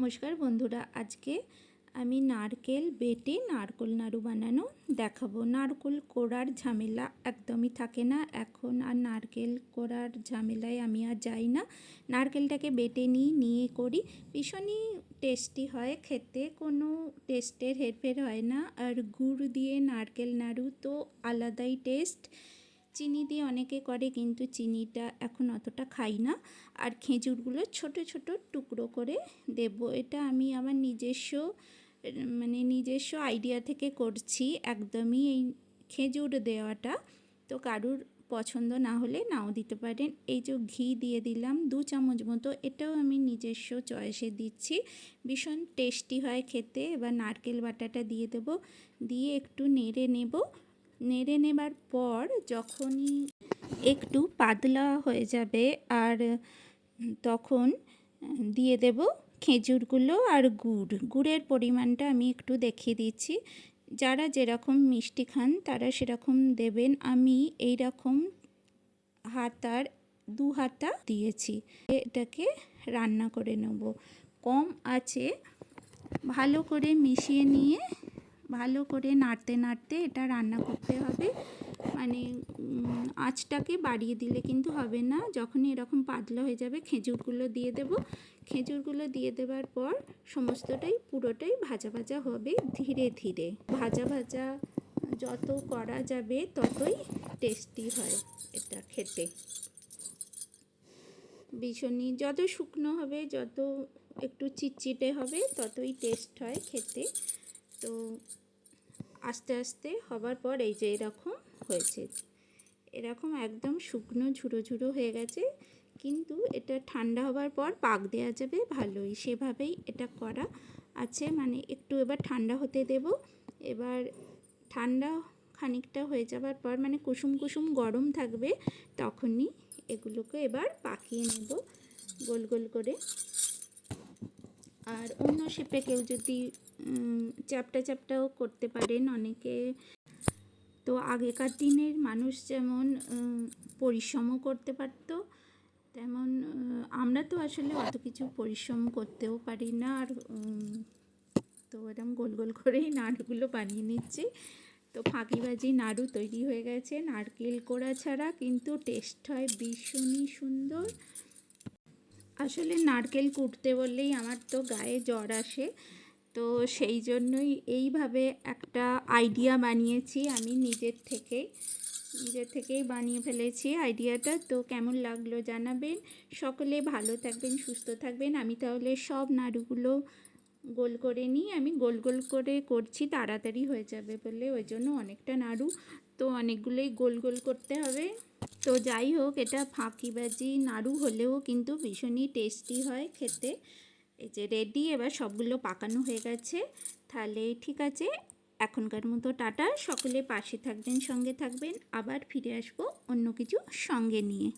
নমস্কার বন্ধুরা, আজকে আমি নারকেল বেটে নারকোল নাড়ু বানানো দেখাবো। নারকোল কোড়ার ঝামেলা একদমই থাকে না। এখন আর নারকেল কোড়ার ঝামেলায় আমি আর যাই না। নারকেলটাকে বেটে নিই, নিয়ে করি। ভীষণই টেস্টি হয় খেতে, কোনো টেস্টের হেরফের হয় না। আর গুড় দিয়ে নারকেল নাড়ু তো আলাদাই টেস্ট। চিনি দিয়ে অনেকে করে, কিন্তু চিনিটা এখন অতটা খাই না। আর খেজুরগুলো ছোট ছোট টুকরো করে দেব। এটা আমি আমার নিজস্ব মানে নিজস্ব আইডিয়া থেকে করছি। একদমই এই খেজুর দেওয়াটা। তো কারুর পছন্দ না হলে নাও দিতে পারেন। এই যে ঘি দিয়ে দিলাম দু চামচ মতো, এটাও আমি নিজস্ব চয়েসে দিচ্ছি। ভীষণ টেস্টি হয় খেতে। এবার নারকেল বাটাটা দিয়ে দেব। দিয়ে একটু নেড়ে নেব। নেড়ে নেবার পর যখনই একটু পাতলা হয়ে যাবে আর তখন দিয়ে দেব খেজুরগুলো আর গুড়। গুড়ের পরিমাণটা আমি একটু দেখিয়ে দিচ্ছি। যারা যেরকম মিষ্টি খান তারা সেরকম দেবেন। আমি এই রকম হাতার দু হাতা দিয়েছি। এটাকে রান্না করে নেব। কম আছে, ভালো করে মিশিয়ে নিয়ে ভালো করে নাড়তে নাড়তে এটা রান্না করতে হবে। মানে আঁচটাকে বাড়িয়ে দিলে কিন্তু হবে না। যখনই এরকম পাতলা হয়ে যাবে, খেজুরগুলো দিয়ে দেব। খেজুরগুলো দিয়ে দেওয়ার পর সমস্তটাই, পুরোটাই ভাজা ভাজা হবে ধীরে ধীরে। ভাজা ভাজা যত করা যাবে ততই টেস্টি হয় এটা খেতে। ভীষণই যত শুকনো হবে, যত একটু চিটচিটে হবে, ততই টেস্ট হয় খেতে। তো আস্তে আস্তে হবার পর এই যে এরকম হয়েছে। এরকম একদম শুকনো, ঝুড়ো ঝুড়ো হয়ে গেছে। কিন্তু এটা ঠান্ডা হবার পর পাক দেওয়া যাবে ভালোই। সেভাবেই এটা করা আছে। মানে একটু এবার ঠান্ডা হতে দেব। এবার ঠান্ডা খানিকটা হয়ে যাবার পর মানে কুসুম কুসুম গরম থাকবে তখনই এগুলোকে এবার পাকিয়ে নেব গোল গোল করে। আর অন্য শেপে কেউ যদি চ্যাপটা চ্যাপটাও করতে পারেন অনেকে। তো আগেকার দিনের মানুষ যেমন পরিশ্রমও করতে পারতো, তেমন আমরা তো আসলে অত কিছু পরিশ্রম করতেও পারি না আর তো এরকম গোল গোল করেই নাড়ুগুলো বানিয়ে নিচ্ছি। তো ফাঁকিবাজি নাড়ু তৈরি হয়ে গেছে, নারকেল কোড়া ছাড়া, কিন্তু টেস্ট হয় ভীষণই সুন্দর। আসলে নারকেল কুটতে বললেই আমার তো গায়ে জ্বর আসে। তো সেই জন্যই এইভাবে একটা আইডিয়া বানিয়েছি আমি নিজের থেকে নিজের থেকেই বানিয়ে ফেলেছি আইডিয়াটা তো কেমন লাগল জানাবেন। সকলে ভালো থাকবেন, সুস্থ থাকবেন। আমি তাহলে সব নাড়ুগুলো গোল করে নিই। আমি গোল গোল করে করছি, তাড়াতাড়ি হয়ে যাবে বলে। ওই জন্য অনেকটা নাড়ু। তো অনেকগুলোই গোল গোল করতে হবে। তো যাই হোক, এটা ফাঁকিবাজি। নাড়ু হলেও কিন্তু ভীষণই টেস্টি হয় খেতে। এই যে রেডি এবার সবগুলো পাকানো হয়ে গেছে। তাহলে ঠিক আছে, এখনকার মতো টাটা। সকলে পাশে থাকবেন, সঙ্গে থাকবেন। আবার ফিরে আসব অন্য কিছু সঙ্গে নিয়ে।